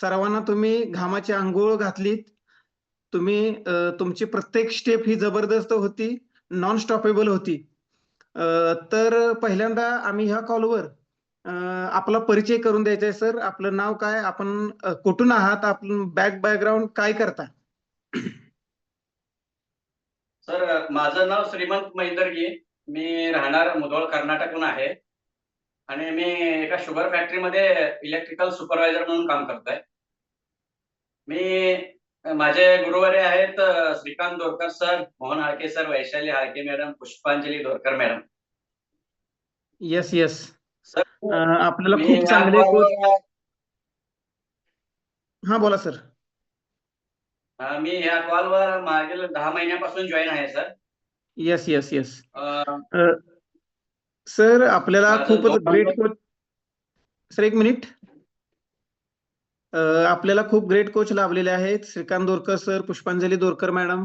सर्वांना तुम्ही घामाची आंघोळ घातलीत. तुम्ही तुमची प्रत्येक स्टेप ही जबरदस्त होती नॉन स्टॉपेबल होती तर पहिल्यांदा आम्ही ह्या कॉलवर आपला परिचय करून द्यायचा आहे सर. आपलं नाव काय? आपण कुठून आहात? आपण बॅक बॅकग्राऊंड काय करता? सर माझं नाव श्रीमंत महिंदरगी मी राहणार मुधोळ कर्नाटकहून आहे. आणि मी एका शुगर फॅक्टरीमध्ये इलेक्ट्रिकल सुपरवायझर म्हणून काम करतोय. मी माझे गुरुवारे आहेत Shrikant Dorkar sir Mohan Halke sir Vaishali Halke madam Pushpanjali Dorkar madam. Yes yes sir आपल्याला खूप चांगले हा बोला सर. मी ह्या कॉलवर मागील दहा महिन्यापासून जॉईन आहे sir. Yes yes yes sir आपल्याला खूपच ग्रेट कोच सर एक मिनिट आपल्याला खूप ग्रेट कोच लाभलेले आहेत. श्रीकांत दोरकर सर पुष्पांजली दोरकर मॅडम.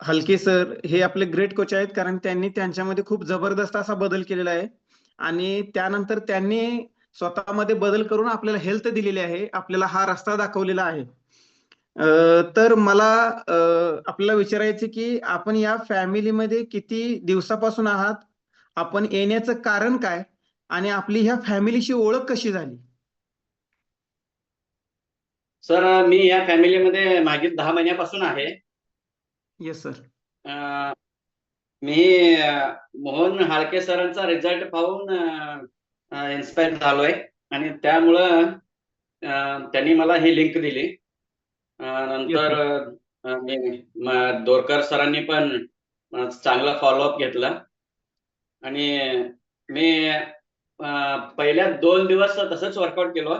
हलके सर हे आपले ग्रेट कोच आहेत कारण त्यांनी त्यांच्यामध्ये खूप जबरदस्त असा बदल केलेला आहे. आणि त्यानंतर त्यांनी स्वतःमध्ये बदल करून आपल्याला हेल्थ दिलेली आहे. आपल्याला हा रस्ता दाखवलेला आहे. तर मला आपल्याला विचारायचे की आपण या फॅमिलीमध्ये किती दिवसापासून आहात? आपण येण्याचं कारण काय? आणि आपली ह्या फॅमिलीशी ओळख कशी झाली? सर मी या फॅमिलीमध्ये मागील दहा महिन्यापासून आहे. येस सर अं, मी अं, मोहन हाळके सरांचा रिझल्ट पाहून इन्स्पायर झालोय. आणि त्यामुळं अं, त्यांनी मला ही लिंक दिली. अं, नंतर अं, मी म- दोरकर सरांनी पण अं, चांगला फॉलोअप घेतला. आणि मी पहिल्या दोन दिवस तसंच वर्कआउट केलो.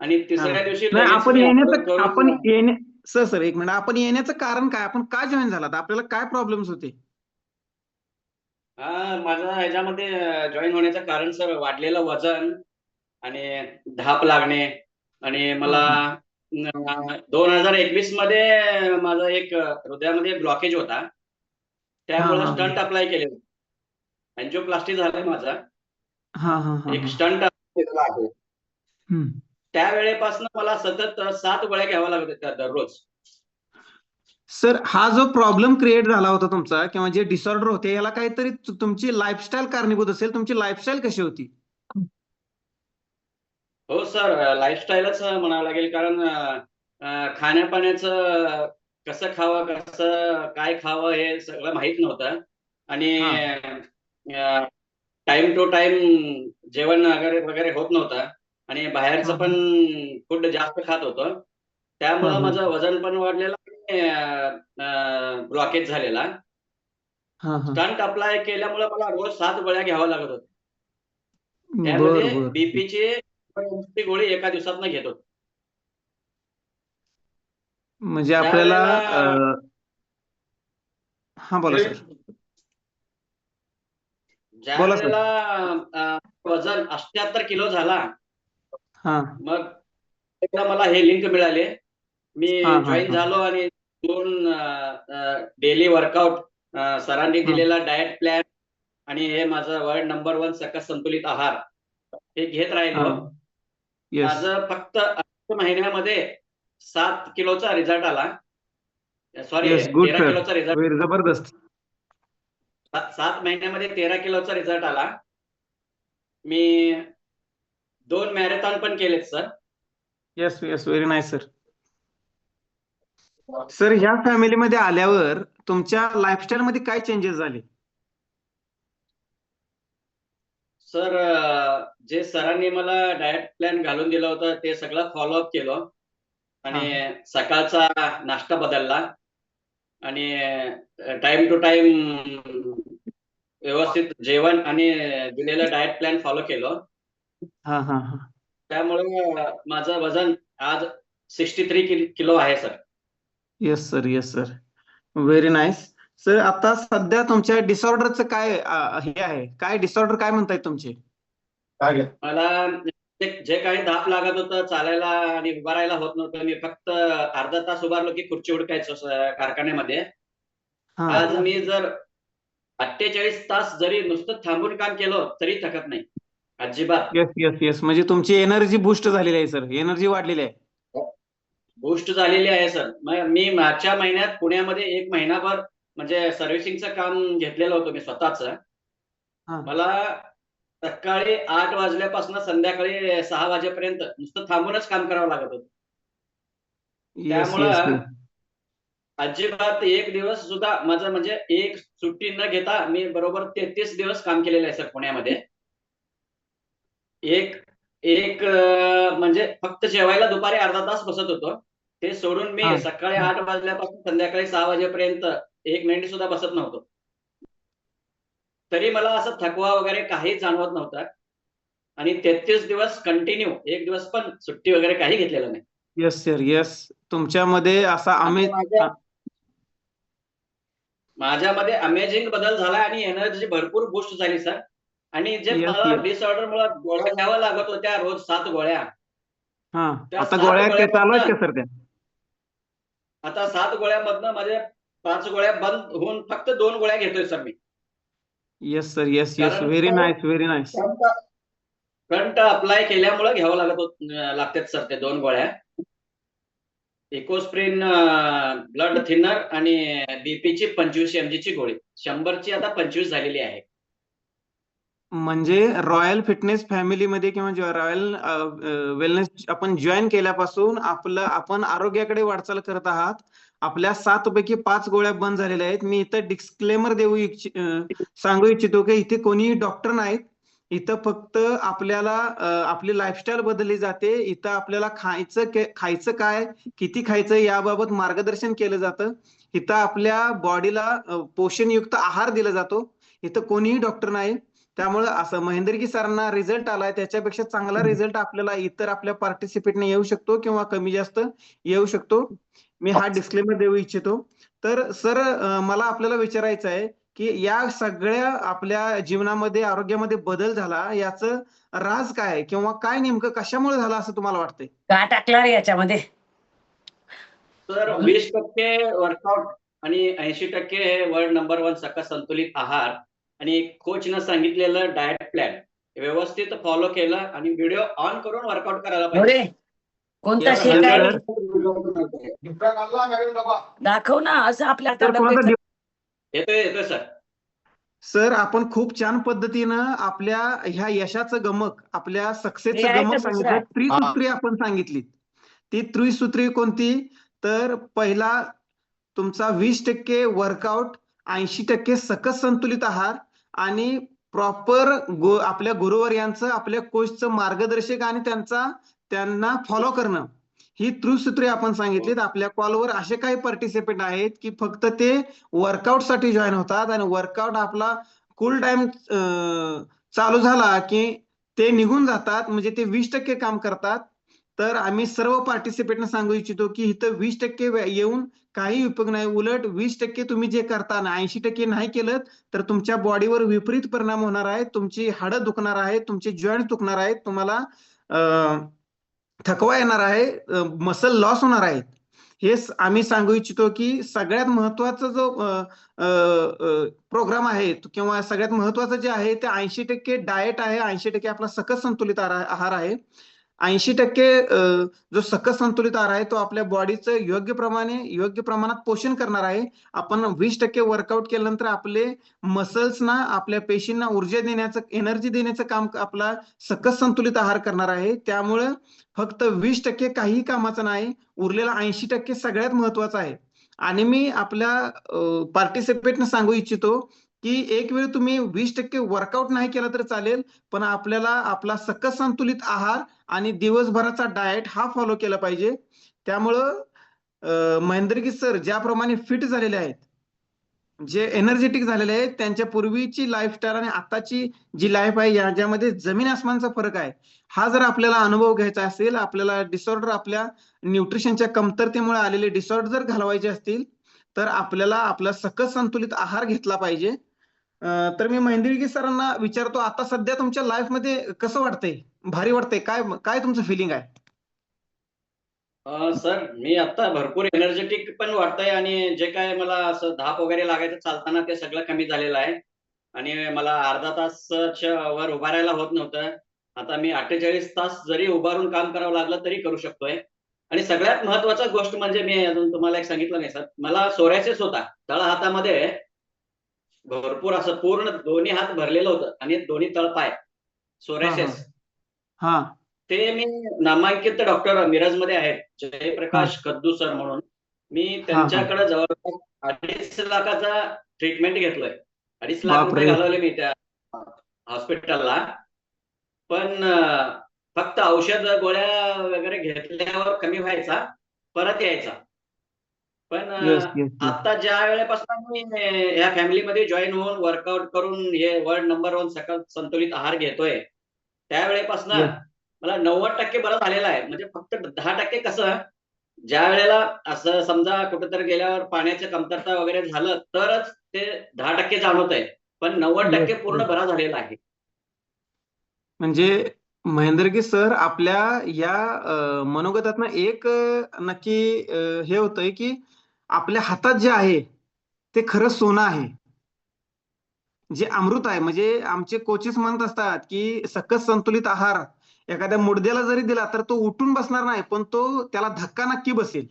आणि तिसऱ्या. दिवशी आपण येण्याचं आपण येणे सर सर एक मिनिट. आपण येण्याचं कारण काय? आपण का जॉईन झालात? आपल्याला काय प्रॉब्लेम्स होते? हा माझा ह्याच्यामध्ये जॉईन होण्याचं कारण सर वाढलेलं वजन आणि धाप लागणे. आणि मला दोन हजार एकवीसमध्ये माझा एक हृदयामध्ये ब्लॉकेज होता. त्यामुळे. स्टंट अप्लाय केले. अँजिओप्लास्टी झालाय माझा हा हा हा एक. स्टंट आहे. त्यावेळेपासून मला सतत सात गोळ्या घ्याव्या लागत होत्या दररोज. सर हा जो प्रॉब्लेम क्रिएट झाला होता तुमचा किंवा जे डिसऑर्डर होते याला काहीतरी तुमची लाईफस्टाईल कारणीभूत असेल तुमची लाईफस्टाईल कशी होती? हो सर लाईफस्टाईलच म्हणावं लागेल कारण खाण्यापाण्याचं कसं खावं कसं काय खावं हे सगळं माहीत नव्हतं. आणि टाइम टू टाइम जेवण वगैरे वगैरे होत नव्हतं. आणि बाहेरचं. पण फूड जास्त खात होतं. त्यामुळं. माझं वजन पण वाढलेलं आणि ब्लॉकेज झालेला. स्टंट अप्लाय केल्यामुळे मला रोज सात गोळ्या घ्याव्या लागत होत्या. त्यामध्ये बीपीची गोळी एका दिवसात न घेत होतो. म्हणजे आपल्याला हा बोला सर. ज्या. वेळेला वजन अठ्याहत्तर किलो झाला हा. मग एकदा मला हे लिंक मिळाले. मी जॉईन. झालो आणि दोन डेली वर्कआउट सरांनी. दिलेला डाएट प्लॅन आणि हे माझं वर्ल्ड नंबर वन सकस संतुलित आहार हे घेत राहिलो. येस माझं फक्त आठ महिन्यामध्ये सात किलोचा रिझल्ट आला. सॉरी येस गुड तेरा किलोचा रिझल्ट जबरदस्त. सात महिन्यामध्ये तेरा किलोचा रिझल्ट आला. मी दोन मॅरेथॉन पण केलेत sir yes yes very nice sir sir ह्या फॅमिलीमध्ये आल्यावर तुमच्या लाईफस्टाईल मध्ये काय चेंजेस झाले? सर जे सरांनी मला डाएट प्लॅन घालून दिलं होतं ते सगळं फॉलोअप केलं. आणि सकाळचा नाश्ता बदलला. आणि टाइम टू टाइम व्यवस्थित जेवण आणि दिलेलं डाएट प्लॅन फॉलो केलं. हा हा हा. त्यामुळे माझं वजन आज सिक्स्टी थ्री किलो आहे sir. Yes sir yes sir very nice sir आता सध्या तुमच्या डिसऑर्डरचं काय अ, हे आहे? काय डिसऑर्डर काय म्हणतायत तुमचे? मला जे- जे काही धाप लागत होतं चालायला आणि उभा राहायला होत नव्हतं मी फक्त अर्धा तास उभारलो की खुर्ची उडकायचो स- कारखान्यामध्ये. हा. आज मी जर अठ्ठेचाळीस तास जरी नुसतं थांबून काम केलं तरी थकत नाही. अजिबात. येस येस येस म्हणजे तुमची एनर्जी बूस्ट झालेली आहे सर एनर्जी वाढलेली आहे. बूस्ट झालेली आहे सर म- मागच्या महिन्यात पुण्यामध्ये एक महिनाभर म्हणजे सर्व्हिसिंगचं काम घेतलेलं होतं मी स्वतःच. हा. मला सकाळी आठ वाजल्यापासून संध्याकाळी सहा वाजेपर्यंत नुसतं थांबूनच काम करावं लागत होतं. त्यामुळं अजिबात एक दिवस सुद्धा माझं म्हणजे एक सुट्टी न घेता मी बरोबर तेहतीस दिवस काम केलेलं आहे सर पुण्यामध्ये. एक एक म्हणजे फक्त जेवायला दुपारी अर्धा तास बसत होतो. ते सोडून मी. सकाळी आठ वाजल्यापासून संध्याकाळी सहा वाजेपर्यंत एक मिनिट सुद्धा बसत नव्हतो. तरी मला असं थकवा वगैरे काही जाणवत नव्हता. आणि तेहतीस दिवस कंटिन्यू एक दिवस पण सुट्टी वगैरे काही घेतलेलं नाही. येस सर येस तुमच्यामध्ये असा आम्ही माझ्यामध्ये अमेझिंग बदल झाला आणि एनर्जी भरपूर बूस्ट झाली सर आणि जे मला. डिसऑर्डर मुळे गोळ्या घ्याव्या लागत होत्या रोज सात गोळ्या. हा. त्या आता सात गोळ्या काय चालू आहेत का गोळ्यामधनं- सर त्या? आता सात गोळ्यामधनं माझे पाच गोळ्या बंद होऊन फक्त दोन गोळ्या घेतोय सर मी. Yes sir yes yes very nice very nice current apply केल्यामुळे घ्यावं लागत लागतात सर ते दोन गोळ्या. इकोस्प्रिन ब्लड थिनर आणि बीपीची पंचवीस एमजी ची गोळी. शंभरची आता पंचवीस झालेली आहे. म्हणजे रॉयल फिटनेस फॅमिलीमध्ये किंवा रॉयल वेलनेस आपण जॉईन केल्यापासून आपलं आपण आरोग्याकडे वाटचाल करत आहात. आपल्या सात पैकी पाच गोळ्या बंद झालेल्या आहेत. मी इथं डिस्क्लेमर देऊ इच्छि- सांगू इच्छितो की इथे कोणीही डॉक्टर नाहीत. इथं फक्त आपल्याला आपली लाईफस्टाईल बदलली जाते. इथं आपल्याला खायचं खायचं काय किती खायचं याबाबत मार्गदर्शन केलं जातं. इथं आपल्या बॉडीला पोषणयुक्त आहार दिला जातो. इथं कोणीही डॉक्टर नाही. त्यामुळं असं महेंद्रगी सरांना रिझल्ट आलाय. त्याच्यापेक्षा चांगला रिझल्ट आपल्याला इतर आपल्या पार्टिसिपेटने येऊ शकतो किंवा कमी जास्त येऊ शकतो. मी हा डिस्क्लेमर देऊ इच्छितो. तर सर मला आपल्याला विचारायचं आहे की या सगळ्या आपल्या जीवनामध्ये आरोग्यामध्ये बदल झाला याचं राज काय? आहे? किंवा काय नेमकं कशामुळे झालं असं तुम्हाला वाटतंय? का टाकला रे याच्यामध्ये? तर वीस टक्के वर्कआउट आणि ऐंशी टक्के हे वर्ल्ड नंबर वन सकस संतुलित आहार. आणि कोचनं सांगितलेलं डाएट प्लॅन व्यवस्थित फॉलो केलं आणि व्हिडिओ ऑन करून वर्कआउट करायला पाहिजे. कोणता शेक आहे? दाखव ना असं आपल्या येतोय येतोय सर. सर आपण खूप छान पद्धतीनं आपल्या ह्या यशाचं गमक आपल्या सक्सेसचं गमक सांगितलं? त्रिसूत्री आपण सांगितली ती त्रिसूत्री कोणती? तर पहिला तुमचा वीस टक्के वर्कआउट ऐंशी टक्के सकस संतुलित आहार आणि प्रॉपर गो आपल्या गुरुवर्यांचं आपल्या कोचचं मार्गदर्शक आणि त्यांचा त्यांना फॉलो करणं. ही त्रिसूत्री आपण सांगितलीत. आपल्या कॉलवर असे काही पार्टिसिपेंट आहेत की फक्त ते वर्कआउटसाठी जॉईन होतात आणि वर्कआउट आपला कूल टाइम चालू झाला की ते निघून जातात. म्हणजे ते वीस टक्के काम करतात. तर आम्ही सर्व पार्टिसिपेंटना सांगू इच्छितो की इथं वीस टक्के येऊन काही उपयोग नाही. उलट वीस टक्के तुम्ही जे करता ना ऐंशी टक्के नाही केलं तर तुमच्या बॉडीवर विपरीत परिणाम होणार आहे. तुमची हाडं दुखणार आहेत तुमचे जॉईंट दुखणार आहेत. तुम्हाला अं, थकवा येणार आहे मसल लॉस होणार आहेत हे आम्ही सांगू इच्छितो की सगळ्यात महत्त्वाचा जो प्रोग्राम आहे किंवा सगळ्यात महत्वाचं जे आहे ते ऐंशी टक्के डाएट आहे ऐंशी टक्के आपला सकस संतुलित आहार आहे. ऐंशी टक्के जो सकस संतुलित आहार आहे तो आपल्या बॉडीचं योग्य प्रमाणे योग्य प्रमाणात पोषण करणार आहे. आपण वीस टक्के वर्कआउट केल्यानंतर आपले मसल्सना आपल्या पेशींना ऊर्जा देण्याचं एनर्जी देण्याचं काम आपला सकस संतुलित आहार करणार आहे. त्यामुळं फक्त वीस टक्के काही कामाचं नाही उरलेला ऐंशी टक्के सगळ्यात महत्वाचं आहे. आणि मी आपल्या पार्टिसिपेटने सांगू इच्छितो की एक वेळ तुम्ही वीस टक्के वर्कआउट नाही केला तर चालेल पण आपल्याला आपला सकस संतुलित आहार आणि दिवसभराचा डाएट हा फॉलो केला पाहिजे. त्यामुळं महेंद्रगी सर ज्याप्रमाणे फिट झालेले आहेत जे एनर्जेटिक झालेले आहेत त्यांच्या पूर्वीची लाईफस्टाईल आणि आताची जी लाईफ आहे याच्यामध्ये जमीन आसमानचा फरक आहे हा जर आपल्याला अनुभव घ्यायचा असेल आपल्याला डिसऑर्डर आपल्या न्यूट्रिशनच्या कमतरतेमुळे आलेले डिसऑर्डर जर घालवायचे असतील तर आपल्याला आपला सकस संतुलित आहार घेतला पाहिजे. तर मी महेंद्रगी सरांना विचारतो आता सध्या तुमच्या लाईफमध्ये कसं वाटतंय? भारी वाटतंय? काय काय तुमचं फिलिंग आहे? सर मी आता भरपूर एनर्जेटिक पण वाटतंय आणि जे काय मला असं धाप वगैरे लागायचं चालताना ते सगळं कमी झालेलं आहे. आणि मला अर्धा तासच्या वर उभारायला होत नव्हतं. आता मी अठ्ठेचाळीस तास जरी उभारून काम करावं लागलं तरी करू शकतोय. आणि सगळ्यात महत्त्वाचा गोष्ट म्हणजे मी अजून तुम्हाला एक सांगितलं नाही सर. मला सोरायसिस होता. तळ हातामध्ये भरपूर असं पूर्ण दोन्ही हात भरलेलं होतं आणि दोन्ही तळपाय सोरायसिस हा ते मी नामांकित डॉक्टर मिरजमध्ये आहेत. जयप्रकाश कद्दू सर म्हणून. मी त्यांच्याकडे जवळपास अडीच लाखाचा ट्रीटमेंट घेतलोय. अडीच लाख. रुपये घालवले मी त्या हॉस्पिटलला. पण फक्त औषध गोळ्या वगैरे घेतल्यावर कमी व्हायचा परत यायचा. पण अं, येस येस आता ज्या वेळेपासून मी या फॅमिलीमध्ये जॉईन होऊन वर्कआउट करून हे वर्ल्ड नंबर वन सकल संतुलित आहार घेतोय त्यावेळेपासून. मला नव्वद टक्के बरं झालेला आहे म्हणजे फक्त दहा टक्के कसं ज्या वेळेला असं समजा कुठेतरी गेल्यावर पाण्याची कमतरता वगैरे झालं तरच ते दहा टक्के जाणवत आहे पण नव्वद टक्के पूर्ण. बरा झालेला आहे म्हणजे महेंद्रगी सर आपल्या या अ, मनोगतातनं एक अ, नक्की अ, हे होतंय की आपल्या हातात जे आहे ते खरं सोनं आहे. जे अमृत आहे म्हणजे आमचे कोचेस म्हणत असतात की सकस संतुलित आहार एखाद्या मुडद्याला जरी दिला तर तो उठून बसणार नाही पण तो त्याला धक्का नक्की बसेल.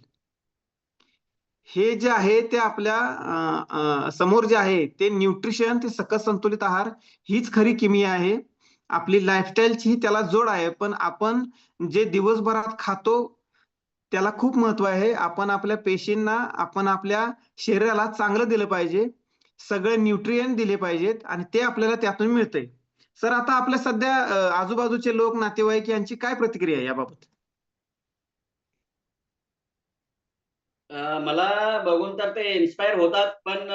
हे जे आहे ते आपल्यासमोर जे आहे ते न्यूट्रिशन ते सकस संतुलित आहार हीच खरी किमिया आहे. आपली लाईफस्टाईलची त्याला जोड आहे पण आपण जे दिवसभरात खातो त्याला खूप महत्त्व आहे. आपण आपल्या पेशींना आपण आपल्या शरीराला चांगलं दिलं पाहिजे. सगळे न्यूट्रिएंट दिले पाहिजेत आणि ते आपल्याला त्यातून मिळतंय. सर आता आपल्या सध्या आजूबाजूचे लोक नातेवाईक यांची काय प्रतिक्रिया आहे याबाबत? मला बघून तर ते इन्स्पायर होतात पण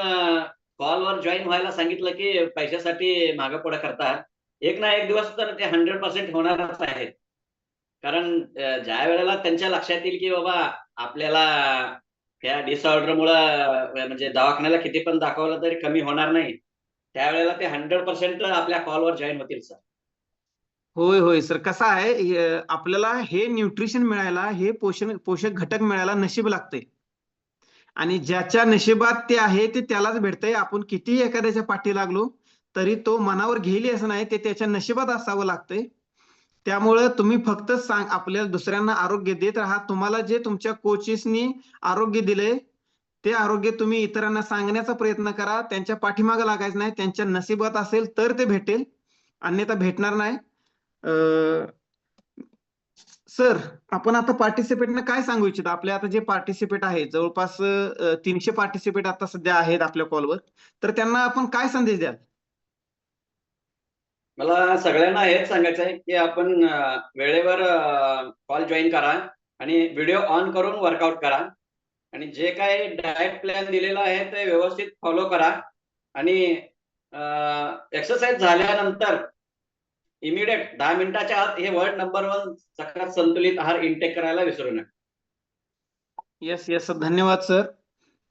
कॉलवर जॉईन व्हायला सांगितलं की पैशासाठी मागं पुढे करतात. एक ना एक दिवस तर ते हंड्रेड पर्सेंट होणारच आहेत. कारण ज्या वेळेला त्यांच्या लक्षात येईल की बाबा आपल्याला त्या डिसऑर्डरमुळं म्हणजे दवाखान्याला किती पण दाखवलं तरी कमी होणार नाही त्यावेळेला ते हंड्रेड पर्सेंट आपल्या कॉलवर जॉईन होतील सर होय होय सर कसं आहे आपल्याला हे न्यूट्रिशन मिळायला हे पोषण पोषक घटक मिळायला नशीब लागते आणि ज्याच्या नशिबात ते आहे ते त्यालाच भेटतंय. आपण कितीही एखाद्याच्या पाठी लागलो तरी तो मनावर घेईल असं नाही ते त्याच्या नशिबात असावं लागतंय. त्यामुळं तुम्ही फक्त सांग आपल्याला दुसऱ्यांना आरोग्य देत राहा. तुम्हाला जे तुमच्या कोचेसनी आरोग्य दिले ते आरोग्य तुम्ही इतरांना सांगण्याचा प्रयत्न करा. त्यांच्या पाठीमागं लागायचं नाही. त्यांच्या नशिबात असेल तर ते भेटेल. अन्यथा भेटणार नाही. सर आपण आता पार्टिसिपेटना काय सांगू इच्छित? आपले आता जे पार्टिसिपेट आहेत जवळपास तीनशे पार्टिसिपेट आता सध्या आहेत आपल्या कॉलवर तर त्यांना आपण काय संदेश द्याल? मला सगळ्यांना हेच सांगायचं आहे की आपण वेळेवर कॉल जॉईन करा आणि व्हिडिओ ऑन करून वर्कआउट करा. आणि जे काही डाएट प्लॅन दिलेला आहे ते व्यवस्थित फॉलो करा. आणि एक्सरसाइज झाल्यानंतर इमिडिएट दहा मिनिटाच्या आत हे वर्ल्ड नंबर वन सकाळ संतुलित आहार इंटेक करायला विसरू नका. येस येस धन्यवाद सर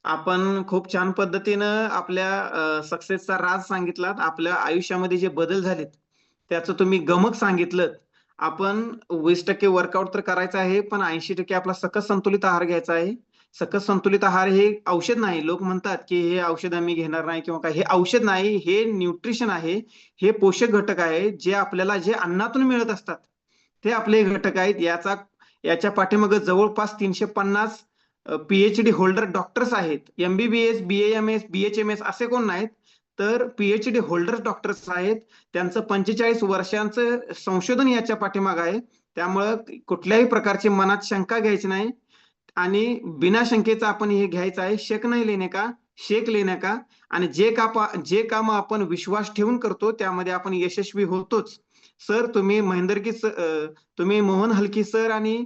आपण खूप छान पद्धतीनं आपल्या सक्सेसचा राज सांगितलात. आपल्या आयुष्यामध्ये जे बदल झालेत त्याचं तुम्ही गमक सांगितलं. आपण वीस टक्के वर्कआउट तर करायचं आहे पण ऐंशी टक्के आपला सकस संतुलित आहार घ्यायचा आहे. सकस संतुलित आहार हे औषध नाही. लोक म्हणतात की हे औषध आम्ही घेणार नाही किंवा काय हे औषध नाही हे न्यूट्रिशन आहे. हे पोषक घटक आहे जे आपल्याला जे अन्नातून मिळत असतात. ते आपले घटक आहेत. याचा याच्या पाठीमागे जवळपास तीनशे पन्नास पीएचडी होल्डर डॉक्टर्स आहेत. एमबीबीएस बीएएमएस बीएचएमएस असे कोण नाहीत. तर पीएचडी होल्डर डॉक्टर्स आहेत. त्यांचं पंचेचाळीस वर्षांचं संशोधन याच्या पाठीमाग आहे. त्यामुळं कुठल्याही प्रकारची मनात शंका घ्यायची नाही. आणि बिना शंकेचा आपण हे घ्यायचं आहे. शेक नाही लेणे का? शेक लेणे का? आणि जे का जे काम आपण विश्वास ठेवून करतो त्यामध्ये आपण यशस्वी होतोच. सर तुम्ही महेंदरकी सर तुम्ही मोहन हलकी सर आणि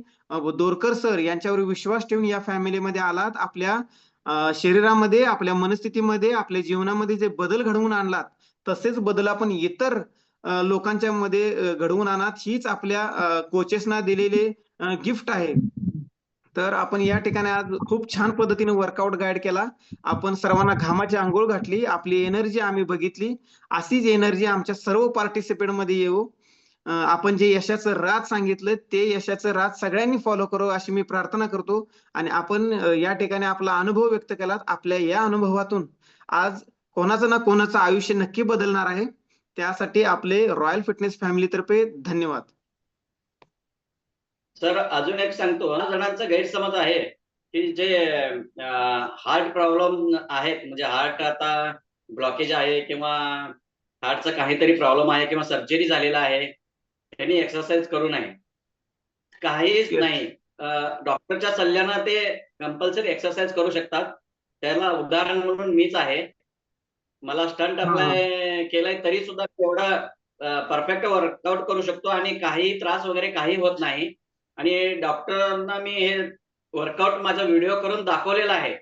दोरकर सर यांच्यावर विश्वास ठेवून या फॅमिलीमध्ये आलात. आपल्या शरीरामध्ये आपल्या मनस्थितीमध्ये आपल्या जीवनामध्ये जे बदल घडवून आणलात तसेच बदल आपण इतर लोकांच्या मध्ये घडवून आणत हीच आपल्या कोचेसना दिलेले गिफ्ट आहे. तर आपण या ठिकाणी आज खूप छान पद्धतीने वर्कआउट गाईड केला. आपण सर्वांना घामाची आंघोळ घातली. आपली एनर्जी आम्ही बघितली. अशीच एनर्जी आमच्या सर्व पार्टिसिपेंटमध्ये येऊ. आपण जे यशाचं राज सांगितलं ते यशाचं राज सगळ्यांनी फॉलो करू अशी मी प्रार्थना करतो. आणि आपण या ठिकाणी आपला अनुभव व्यक्त केला आपल्या या अनुभवातून आज कोणाचं ना कोणाचं आयुष्य नक्की बदलणार आहे. त्यासाठी आपले रॉयल फिटनेस फॅमिली तर्फे धन्यवाद. सर अजून एक सांगतो. ना जणांचा गैरसमज आहे की जे हार्ट प्रॉब्लेम आहेत. म्हणजे हार्ट आता ब्लॉकेज आहे किंवा हार्टचा काहीतरी प्रॉब्लेम आहे किंवा सर्जरी झालेला आहे. त्यांनी एक्सरसाइज करू नये. काहीच. नाही. डॉक्टरच्या सल्ल्यानं ते कंपल्सरी एक्सरसाइज करू शकतात. त्याला उदाहरण म्हणून मीच आहे. मला स्टंट. अप्लाय केलाय तरी सुद्धा तेवढा परफेक्ट वर्कआउट करू शकतो आणि काही त्रास वगैरे काही होत नाही. आणि डॉक्टरांना मी हे वर्कआउट माझा व्हिडिओ करून दाखवलेला आहे.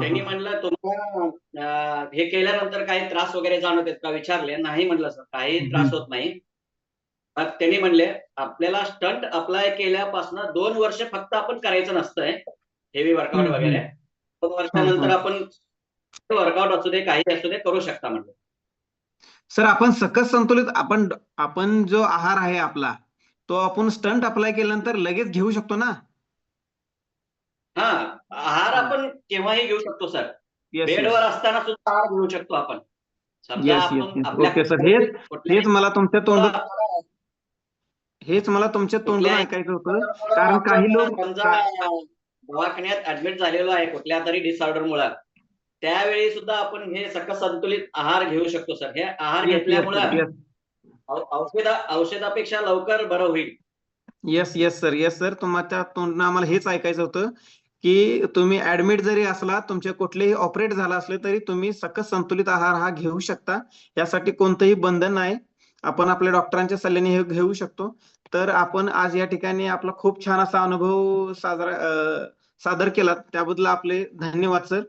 त्यांनी. म्हणलं तुम्हाला हे केल्यानंतर काही त्रास वगैरे जाणवत का? विचारले. नाही म्हणलं सर काही. त्रास होत नाही. त्यांनी म्हणले आपल्याला स्टंट अप्लाय केल्यापासून दोन वर्ष फक्त आपण करायचं नसतंय हेवी वर्कआउट वगैरे. दोन वर्षानंतर. आपण वर्कआउट असू दे काही असू दे करू शकता म्हणलं. सर आपण सकस संतुलित आपण आपण जो आहार आहे आपला तो आपण स्टंट अप्लाय केल्यानंतर लगेच घेऊ शकतो ना? हा आहार. आपण केव्हाही घेऊ शकतो सर. बेडवर असताना सुद्धा आहार घेऊ शकतो आपण. हेच- मला तुमच्या आपल्याला- हेच मला तुमच्या तोंडून ऐकायचं होतं. कारण काही लोक समजा दवाखान्यात ऍडमिट झालेलो आहे कुठल्या तरी डिसऑर्डर मुळे त्यावेळी सुद्धा आपण हे सकस संतुलित आहार घेऊ शकतो सर. हे आहार घेतल्यामुळे. औषधा औषधापेक्षा लवकर बरं होईल. Yes yes sir yes sir तुमच्या तोंडून आम्हाला हेच ऐकायचं होतं की तुम्ही ऍडमिट जरी असला तुमचे कुठलेही ऑपरेट झाला असले तरी तुम्ही सकस संतुलित आहार हा घेऊ शकता. यासाठी कोणतंही बंधन नाही. आपण आपल्या डॉक्टरांच्या सल्ल्याने हे घेऊ शकतो. तर आपण आज या ठिकाणी आपला खूप छान असा अनुभव साजरा सादर केला त्याबद्दल आपले धन्यवाद सर.